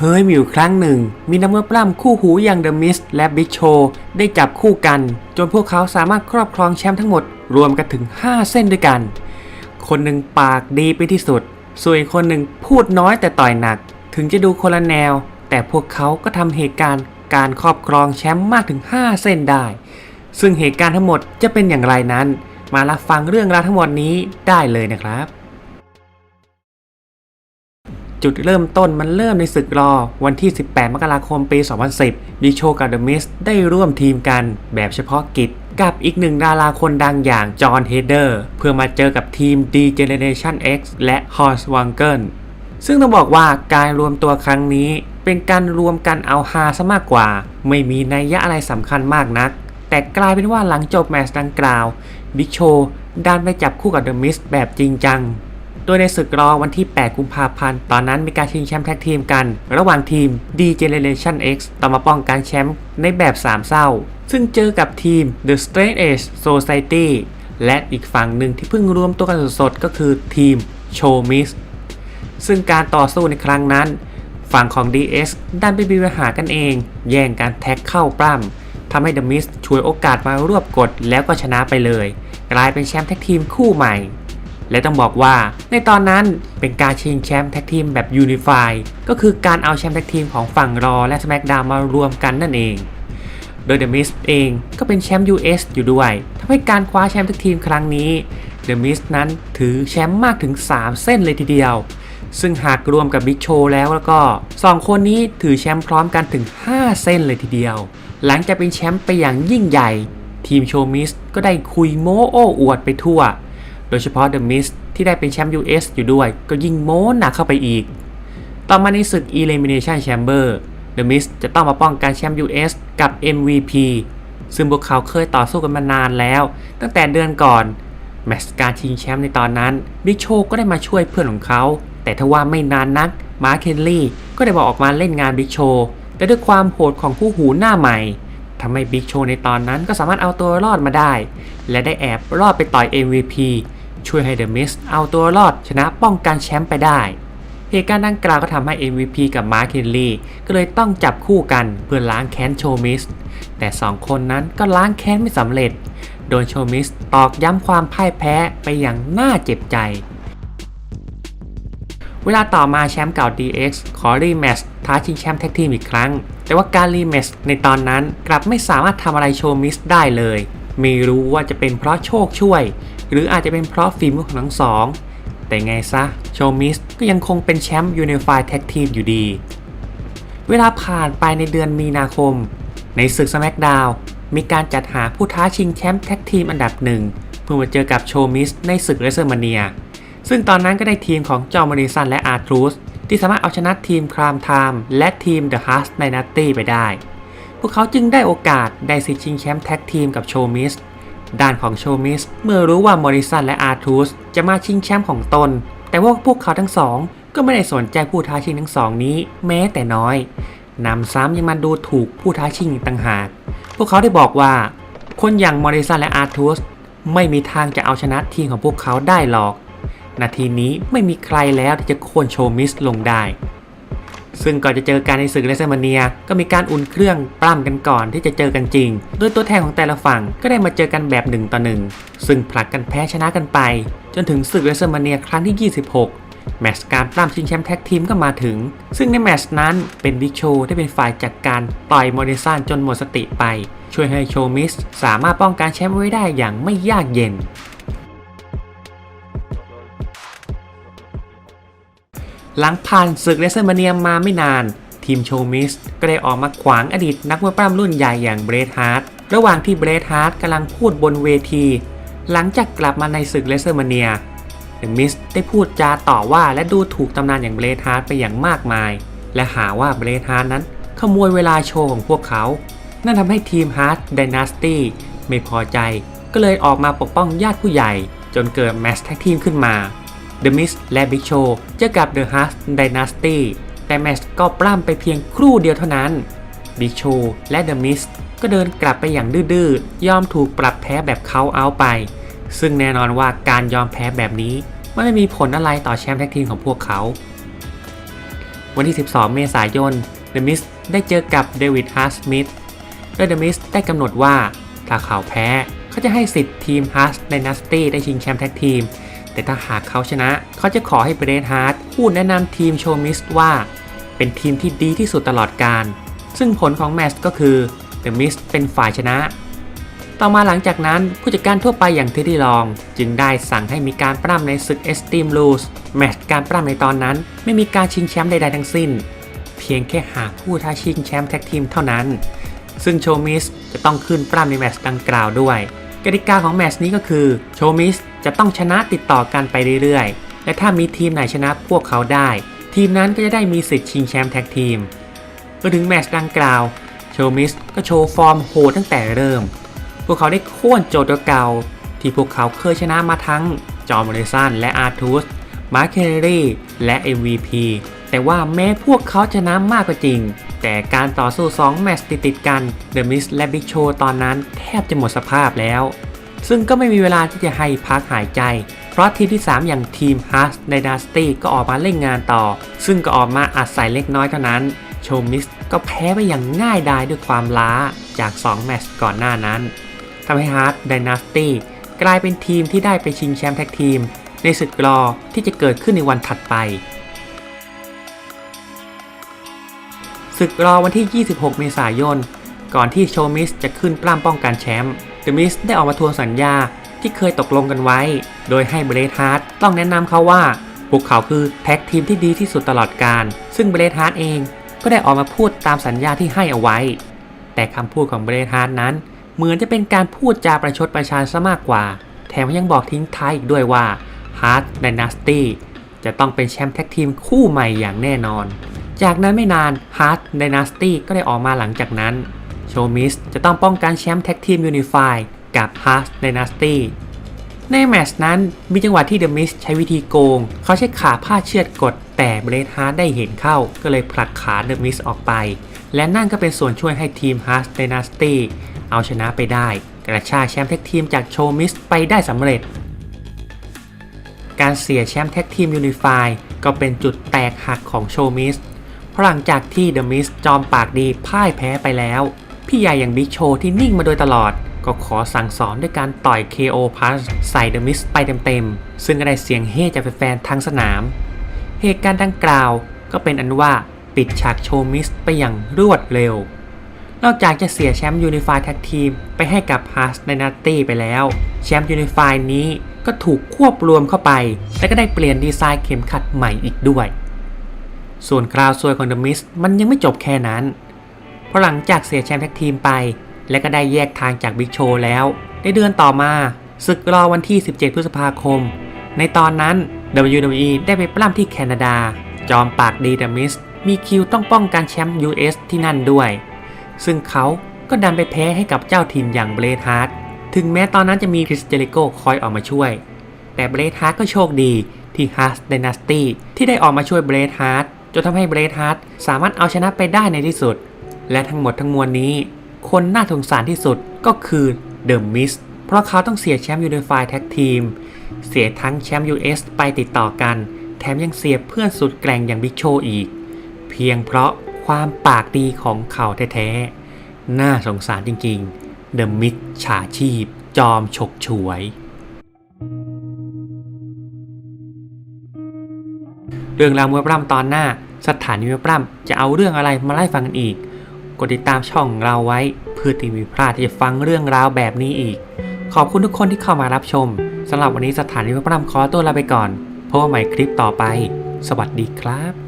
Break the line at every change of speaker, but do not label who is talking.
เคยมีอยู่ครั้งหนึ่ง มีนักมวยปล้ำคู่หูอย่างเดอะมิสและบิ๊กโชได้จับคู่กัน จนพวกเขาสามารถครอบครองแชมป์ทั้งหมด รวมกันถึง 5 เส้นด้วยกัน คนหนึ่งปากดีไปที่สุด ส่วนอีกคนหนึ่งพูดน้อยแต่ต่อยหนัก ถึงจะดูคนละแนว แต่พวกเขาก็ทำเหตุการณ์การครอบครองแชมป์มากถึง 5 เส้นได้ ซึ่งเหตุการณ์ทั้งหมดจะเป็นอย่างไรนั้น มารับฟังเรื่องราวทั้งหมดนี้ได้เลยนะครับ จุดเริ่มต้นมันเริ่มในศึกรอ วันที่ 18 มกราคมปี 2010 ดิโชกับเดอะมิสได้ร่วมทีมกันแบบเฉพาะกิจกับอีกหนึ่งดาราคนดังอย่างจอห์นเฮเดอร์เพื่อมาเจอกับทีม D Generation X และ h o r s w a n g e n ซึ่งต้องบอกว่าการรวมตัวครั้งนี้ เป็นการรวมกันเอาฮาซะมากกว่า ไม่มีนัยยะอะไรสำคัญมากนัก แต่กลายเป็นว่าหลังจบแมตช์ดังกล่าว บิ๊กโชดันไปจับคู่กับเดอะมิสแบบจริงจัง โดยในศึกรอวันที่ 8 กุมภาพันธ์ ตอนนั้นมีการชิงแชมป์แท็กทีมกัน ระหว่างทีม D Generation X ต้อมาป้องกันแชมป์ในแบบสามเศร้า ซึ่งเจอกับทีม The Straight Edge Society และอีกฝั่งหนึ่งที่เพิ่งรวมตัวกันสดๆก็คือทีม Show m i s ซึ่งการต่อสู้ในครั้งนั้น ฝั่งของ DS ดันไปมีปัญหากันเอง แย่งการแท็กเข้าปล้ำทำให้ The m i s ช่วยโอกาสมารวบกดแล้วก็ชนะไปเลย กลายเป็นแชมป์แท็กทีมคู่ใหม่ และต้องบอกว่าในตอนนั้นเป็นการชิงแชมป์แท็กทีมแบบยูนิฟายก็คือการเอาแชมป์แท็กทีมของฝั่งรอและ SmackDown มารวมกันนั่นเอง โดย The Mist เองก็เป็นแชมป์ US อยู่ด้วยทำให้การคว้าแชมป์แท็กทีมครั้งนี้ The Mist นั้นถือแชมป์มากถึง 3 เส้นเลยทีเดียว ซึ่งหากรวมกับ Big Show แล้วแล้วก็ 2 คนนี้ถือแชมป์พร้อมกันถึง 5 เส้นเลยทีเดียว หลังจากเป็นแชมป์ไปอย่างยิ่งใหญ่ ทีมโชมิสก็ได้คุยโม้โอ้อวดไปทั่ว โดยเฉพาะ The Mist ที่ได้เป็นแชมป์ US อยู่ด้วย ก็ยิ่งโม้หนักเข้าไปอีก ต่อมาในศึก Elimination Chamber The Mist จะต้องมาป้องกันแชมป์ US กับ MVP ซึ่งพวกเขาเคยต่อสู้กันมานานแล้ว ตั้งแต่เดือนก่อน แมตช์การชิงแชมป์ในตอนนั้นบิ๊กโชก็ได้มาช่วยเพื่อนของเขา แต่ทว่าไม่นานนักมาร์คเคนลี่ก็ได้บอกออกมาเล่นงานบิ๊กโชแต่ด้วยความโหดของผู้หูหน้าใหม่ทำให้บิ๊กโชในตอนนั้นก็สามารถเอาตัวรอดมาได้ และได้แอบรอดไปต่อย MVP ช่วยให้เดอะมิสเอาตัวรอดชนะป้องกันแชมป์ไปได้ เหตุการณ์ดังกล่าวก็ทำให้ MVP กับมาร์คินลีก็เลยต้องจับคู่กันเพื่อล้างแค้นโชมิส แต่สองคนนั้นก็ล้างแค้นไม่สำเร็จ โดนโชมิสตอกย้ำความพ่ายแพ้ไปอย่างน่าเจ็บใจเวลาต่อมาแชมป์เก่า DX ขอรีแมชท้าชิงแชมป์แท็กทีมอีกครั้ง แต่ว่าการรีแมชในตอนนั้นกลับไม่สามารถทำอะไรโชมิสได้เลย ไม่รู้ว่าจะเป็นเพราะโชคช่วย หรืออาจจะเป็นเพราะฝีมือของทั้งสองแต่ไงซะโชมิสก็ยังคงเป็นแชมป์ยูนิฟายแท็กทีมอยู่ดี เวลาผ่านไปในเดือนมีนาคม ในศึกส m ม c ดาวมีการจัดหาผู้ท้าชิงแชมป์แท็กทีมอันดับหนึ่งเพื่อมาเจอกับโชมิสในศึกเรเซอร์มาเนียซึ่งตอนนั้นก็ได้ทีมของจอมอริสันและอาร์ทรูสที่สามารถเอาชนะทีมครามไทม์และทีมเดอะฮัสในนัตตี้ไปได้ พวกเขาจึงได้โอกาสได้สิทธิ์ชิงแชมป์แท็กทีมกับโชมิส ด้านของโชมิส เมื่อรู้ว่ามอริสันและอาร์ทูสจะมาชิงแชมป์ของตน แต่ว่าพวกเขาทั้งสอง ก็ไม่ได้สนใจผู้ท้าชิงทั้งสองนี้ แม้แต่น้อยนำซ้ำยังมาดูถูกผู้ท้าชิงต่างหาก พวกเขาได้บอกว่า คนอย่างมอริสันและอาร์ทูสไม่มีทางจะเอาชนะทีมของพวกเขาได้หรอก นาทีนี้ไม่มีใครแล้วที่จะโค่นโชมิสลงได้ ซึ่งก่อนจะเจอกันในศึกเลเซอร์มาเนีย ก็มีการอุ่นเครื่องปล้ำกันก่อนที่จะเจอกันจริง โดยตัวแทนของแต่ละฝั่งก็ได้มาเจอกันแบบหนึ่งต่อหนึ่งซึ่งผลักกันแพ้ชนะกันไป จนถึงศึกเลเซอร์มาเนียครั้งที่ 26แมตช์การปล้ำชิงแชมป์แท็กทีมก็มาถึง ซึ่งในแมตช์นั้นเป็นบิ๊กโชว์ที่เป็นฝ่ายจัดการต่อยมอริสันจนหมดสติไป ช่วยให้โชมิสสามารถป้องกันแชมป์ไว้ได้อย่างไม่ยากเย็น หลังผ่านศึกเลเซอร์มาเนียมาไม่นาน ทีมโชมิสก็ได้ออกมาขวางอดีตนักมวยปล้ำรุ่นใหญ่อย่างเบรดฮาร์ดระหว่างที่เบรดฮาร์ดกำลังพูดบนเวที หลังจากกลับมาในศึกเลเซอร์มาเนียเดอะมิสได้พูดจาต่อว่าและดูถูกตำนานอย่างเบรดฮาร์ดไปอย่างมากมาย และหาว่าเบรดฮาร์ดนั้น ขโมยเวลาโชว์ของพวกเขา นั่นทำให้ทีมฮาร์ดดนาสตี้ไม่พอใจ ก็เลยออกมาปกป้องญาติผู้ใหญ่ จนเกิดแมตช์แท็กทีมขึ้นมา The Miz และ Big Show เจอกับ The Hart Dynasty แต่แมชก็ปล้ำไปเพียงครู่เดียวเท่านั้น Big Show และ The Miz ก็เดินกลับไปอย่างดื้อยอมถูกปรับแพ้แบบเขาเอาไป ซึ่งแน่นอนว่าการยอมแพ้แบบนี้ไม่ได้มีผลอะไรต่อแชมป์แท็กทีมของพวกเขา วันที่ 12 เมษายน The Miz ได้เจอกับเดวิดฮาร์สมิธโดย The Miz ได้กำหนดว่าถ้าเขาแพ้ เขาจะให้สิทธิ์ทีม Hart Dynasty ได้ชิงแชมป์แท็กทีม แต่ถ้าหากเขาชนะ เขาจะขอให้เบรดฮาร์ดพูดแนะนำทีมโชมิสว่า เป็นทีมที่ดีที่สุดตลอดการ ซึ่งผลของแมตช์ก็คือ The Mist เป็นฝ่ายชนะ ต่อมาหลังจากนั้นผู้จัดการทั่วไปอย่างเทดดี้ลอง จึงได้สั่งให้มีการปล้ำในศึก Extreme Rules แมตช์การปล้ำในตอนนั้น ไม่มีการชิงแชมป์ใดๆทั้งสิ้น เพียงแค่หาผู้ท้าชิงแชมป์แท็กทีมเท่านั้น ซึ่งโชมิสจะต้องขึ้นปล้ำในแมตช์ดังกล่าวด้วย กติกาของแมชนี้ก็คือโชมิสจะต้องชนะติดต่อกันไปเรื่อยๆ และถ้ามีทีมไหนชนะพวกเขาได้ ทีมนั้นก็จะได้มีสิทธิ์ชิงแชมป์แท็กทีมเมื่อถึงแมชดังกล่าวโชมิสก็โชว์ฟอร์มโหดตั้งแต่เริ่ม พวกเขาได้โค่นโจทย์เก่า ที่พวกเขาเคยชนะมาทั้งจอห์นมอริสันและอาร์ทูสมาร์เคเนรีและ MVP แต่ว่าแม้พวกเขาชนะมากก็จริง แต่การต่อสู้ 2 แมตช์ติดๆกัน The Miz และ Big Show ตอนนั้นแทบจะหมดสภาพแล้ว ซึ่งก็ไม่มีเวลาที่จะให้พักหายใจ เพราะทีมที่ 3 อย่างทีม Hart Dynasty ก็ออกมาเล่นงานต่อ ซึ่งก็ออกมาอัดใส่เล็กน้อยเท่านั้น โชมิสก็แพ้ไปอย่างง่ายดายด้วยความล้าจาก 2 แมตช์ก่อนหน้านั้นทำให้ Hart Dynasty กลายเป็นทีมที่ได้ไปชิงแชมป์แท็กทีม ในศึกรอที่จะเกิดขึ้นในวันถัดไป ศึกรอวันที่ 26 เมษายน ก่อนที่โชมิสจะขึ้นปล้ำป้องกันแชมป์เดอะมิสได้ออกมาทวงสัญญาที่เคยตกลงกันไว้ โดยให้เบรดฮาร์ดต้องแนะนำเขาว่าพวกเขาคือแท็กทีมที่ดีที่สุดตลอดการ ซึ่งเบรดฮาร์ดเองก็ได้ออกมาพูดตามสัญญาที่ให้เอาไว้ แต่คำพูดของเบรดฮาร์ดนั้น เหมือนจะเป็นการพูดจาประชดประชันซะมากกว่า แถมยังบอกทิ้งท้ายอีกด้วยว่า Hart Dynasty จะต้องเป็นแชมป์แท็กทีมคู่ใหม่อย่างแน่นอน จากนั้นไม่นาน Hart Dynasty ก็ได้ออกมาหลังจากนั้น โชมิสจะต้องป้องกันแชมป์แท็กทีมยูนิฟายกับ Hart Dynasty ในแมตช์นั้นมีจังหวะที่ The Miz ใช้วิธีโกง เขาใช้ขาผ้าเชือดกด แต่เบรดฮาร์ดได้เห็นเข้า ก็เลยผลักขา The Miz ออกไป และนั่นก็เป็นส่วนช่วยให้ทีม Hart Dynasty เอาชนะไปได้ กระชากแชมป์แท็กทีมจากโชมิสไปได้สำเร็จ การเสียแชมป์แท็กทีมยูนิฟายก็เป็นจุดแตกหักของโชมิส เพราะหลังจากที่เดอะมิสจอมปากดีพ่ายแพ้ไปแล้ว พี่ใหญ่อย่างบิ๊กโชที่นิ่งมาโดยตลอด ก็ขอสั่งสอนด้วยการต่อย KO Punch ใส่เดอะมิสไปเต็มๆ ซึ่งก็ได้เสียงเฮ่จากแฟนๆทั้งสนาม เหตุการณ์ดังกล่าวก็เป็นอันว่าปิดฉากโชว์มิสไปอย่างรวดเร็ว นอกจากจะเสียแชมป์ยูนิฟายแท็กทีมไปให้กับ h a r t Dynasty ไปแล้ว แชมป์ยูนิฟายนี้ก็ถูกควบรวมเข้าไป และก็ได้เปลี่ยนดีไซน์เข็มขัดใหม่อีกด้วย ส่วนคราวซวยของ The Miz มันยังไม่จบแค่นั้น เพราะหลังจากเสียแชมป์แท็กทีมไป และก็ได้แยกทางจากบิ๊กโชว์แล้ว ในเดือนต่อมาศึกรอวันที่ 17 พฤษภาคม ในตอนนั้น WWE ได้ไปปล้ำที่แคนาดา จอมปากดี The Miz มีคิวต้องป้องกันแชมป์ US ที่นั่นด้วย ซึ่งเขาก็ดันไปแพ้ให้กับเจ้าถิ่นอย่างเบรดฮาร์ดถึงแม้ตอนนั้นจะมีคริสเจริโกคอยออกมาช่วย แต่เบรดฮาร์ดก็โชคดีที่ฮาร์ส d ด n น s ตี้ที่ได้ออกมาช่วยเบรดฮาร์ด จนทำให้เบรดฮาร์ดสามารถเอาชนะไปได้ในที่สุด และทั้งหมดทั้งมวลนี้ คนน่าสงสารที่สุดก็คือเดอะมิสเพราะเขาต้องเสียแชมป์ยูนิฟายแท็กทีม เสียทั้งแชมป์ US ไปติดต่อกัน แถมยังเสียเพื่อนสุดแกร่งอย่างบิ๊กโชอีก เพียงเพราะความปากดีของเขาแท้ๆ น่าสงสารจริงๆ เดอะมิดฉาชีพ จอมฉกฉวย เรื่องราวมวยปล้ำตอนหน้า สถานีวิปร้ำจะเอาเรื่องอะไรมาไล่ฟังกันอีก กดติดตามช่องเราไว้เพื่อที่มีพลาดที่จะฟังเรื่องราวแบบนี้อีก ขอบคุณทุกคนที่เข้ามารับชมสำหรับวันนี้สถานีวิปร้ำขอตัวลาไปก่อนพบกันใหม่คลิปต่อไป สวัสดีครับ